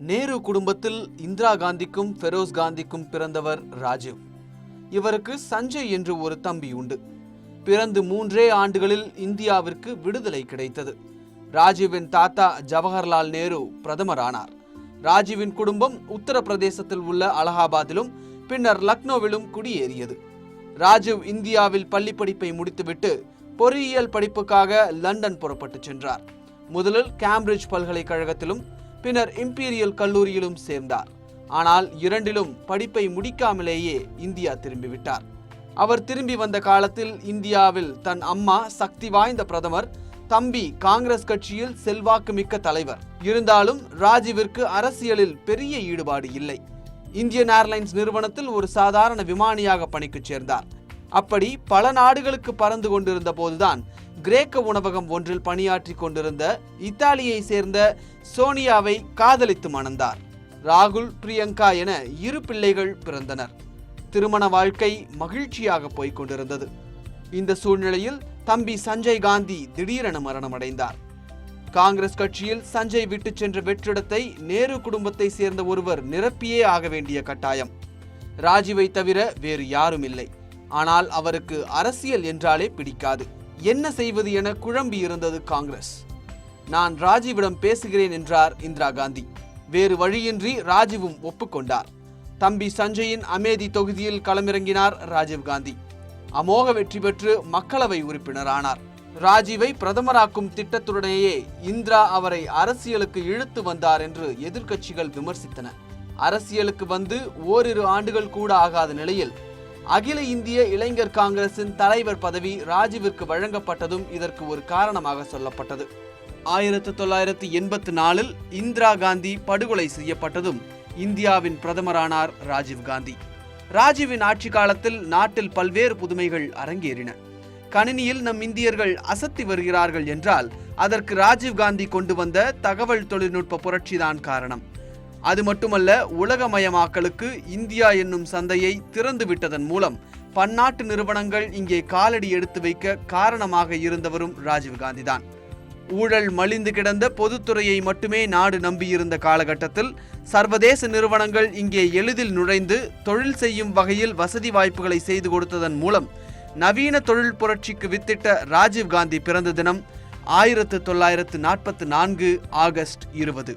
நேரு குடும்பத்தில் இந்திரா காந்திக்கும் ஃபெரோஸ் காந்திக்கும் பிறந்தவர் ராஜீவ். இவருக்கு சஞ்சய் என்று ஒரு தம்பி உண்டு. பிறந்து மூன்றே ஆண்டுகளில் இந்தியாவிற்கு விடுதலை கிடைத்தது. ராஜீவின் தாத்தா ஜவஹர்லால் நேரு பிரதமரானார். ராஜீவின் குடும்பம் உத்தரப்பிரதேசத்தில் உள்ள அலகாபாத்திலும் பின்னர் லக்னோவிலும் குடியேறியது. ராஜீவ் இந்தியாவில் பள்ளி படிப்பை முடித்துவிட்டு பொறியியல் படிப்புக்காக லண்டன் புறப்பட்டு சென்றார். முதலில் கேம்பிரிட்ஜ் பல்கலைக்கழகத்திலும் பின்னர் இம்பீரியல் கல்லூரியிலும் சேர்ந்தார். ஆனால் இரண்டிலும் படிப்பை முடிக்காமலேயே இந்தியா திரும்பிவிட்டார். அவர் திரும்பி வந்த காலத்தில் இந்தியாவில் தன் அம்மா சக்தி வாய்ந்த பிரதமர் தம்பி காங்கிரஸ் கட்சியில் செல்வாக்கு மிக்க தலைவர். இருந்தாலும் ராஜீவிற்கு அரசியலில் பெரிய ஈடுபாடு இல்லை. இந்தியன் ஏர்லைன்ஸ் நிறுவனத்தில் ஒரு சாதாரண விமானியாக பணிக்கு சேர்ந்தார். அப்படி பல நாடுகளுக்கு பறந்து கொண்டிருந்த போதுதான் கிரேக்க உணவகம் ஒன்றில் பணியாற்றி கொண்டிருந்த இத்தாலியை சேர்ந்த சோனியாவை காதலித்து மணந்தார். ராகுல் பிரியங்கா என இரு பிள்ளைகள் பிறந்தனர். திருமண வாழ்க்கை மகிழ்ச்சியாக போய்கொண்டிருந்தது இந்த சூழ்நிலையில் தம்பி சஞ்சய் காந்தி திடீரென மரணமடைந்தார். காங்கிரஸ் கட்சியில் சஞ்சய் விட்டு சென்ற வெற்றிடத்தை நேரு குடும்பத்தை சேர்ந்த ஒருவர் நிரப்பியே ஆக வேண்டிய கட்டாயம். ராஜீவை தவிர வேறு யாரும் இல்லை ஆனால் அவருக்கு அரசியல் என்றாலே பிடிக்காது. என்ன செய்வது என குழம்பி இருந்தது காங்கிரஸ். நான் ராஜீவிடம் பேசுகிறேன் என்றார் இந்திரா காந்தி. வேறு வழியின்றி ராஜீவும் ஒப்புக்கொண்டார். தம்பி சஞ்சயின் அமேதி தொகுதியில் களமிறங்கினார் ராஜீவ் காந்தி. அமோக வெற்றி பெற்று மக்களவை உறுப்பினரானார். ராஜீவை பிரதமராக்கும் திட்டத்துடனேயே இந்திரா அவரை அரசியலுக்கு இழுத்து வந்தார் என்று எதிர்க்கட்சிகள் விமர்சித்தன. அரசியலுக்கு வந்து ஓரிரு ஆண்டுகள் கூட ஆகாத நிலையில் அகில இந்திய இளைஞர் காங்கிரசின் தலைவர் பதவி ராஜீவிற்கு வழங்கப்பட்டதும் இதற்கு ஒரு காரணமாக சொல்லப்பட்டது. ஆயிரத்து தொள்ளாயிரத்து எண்பத்தி நாலில் இந்திரா காந்தி படுகொலை செய்யப்பட்டதும் இந்தியாவின் பிரதமரானார் ராஜீவ் காந்தி. ராஜீவின் ஆட்சி காலத்தில் நாட்டில் பல்வேறு புதுமைகள் அரங்கேறின. கணினியில் நம் இந்தியர்கள் அசத்தி வருகிறார்கள் என்றால் அதற்கு ராஜீவ் காந்தி கொண்டு வந்த தகவல் தொழில்நுட்ப புரட்சிதான் காரணம். அது மட்டுமல்ல உலகமயமாக்கலுக்கு இந்தியா என்னும் சந்தையை திறந்து விட்டதன் மூலம் பன்னாட்டு நிறுவனங்கள் இங்கே காலடி எடுத்து வைக்க காரணமாக இருந்தவரும் ராஜீவ் காந்தி தான் ஊழல் மலிந்து கிடந்த பொதுத்துறையை மட்டுமே நாடு நம்பியிருந்த காலகட்டத்தில் சர்வதேச நிறுவனங்கள் இங்கே எளிதில் நுழைந்து தொழில் செய்யும் வகையில் வசதி வாய்ப்புகளை செய்து கொடுத்ததன் மூலம் நவீன தொழில் புரட்சிக்கு வித்திட்ட ராஜீவ் காந்தி பிறந்த தினம் ஆயிரத்து தொள்ளாயிரத்து நாற்பத்து நான்கு ஆகஸ்ட் இருபது.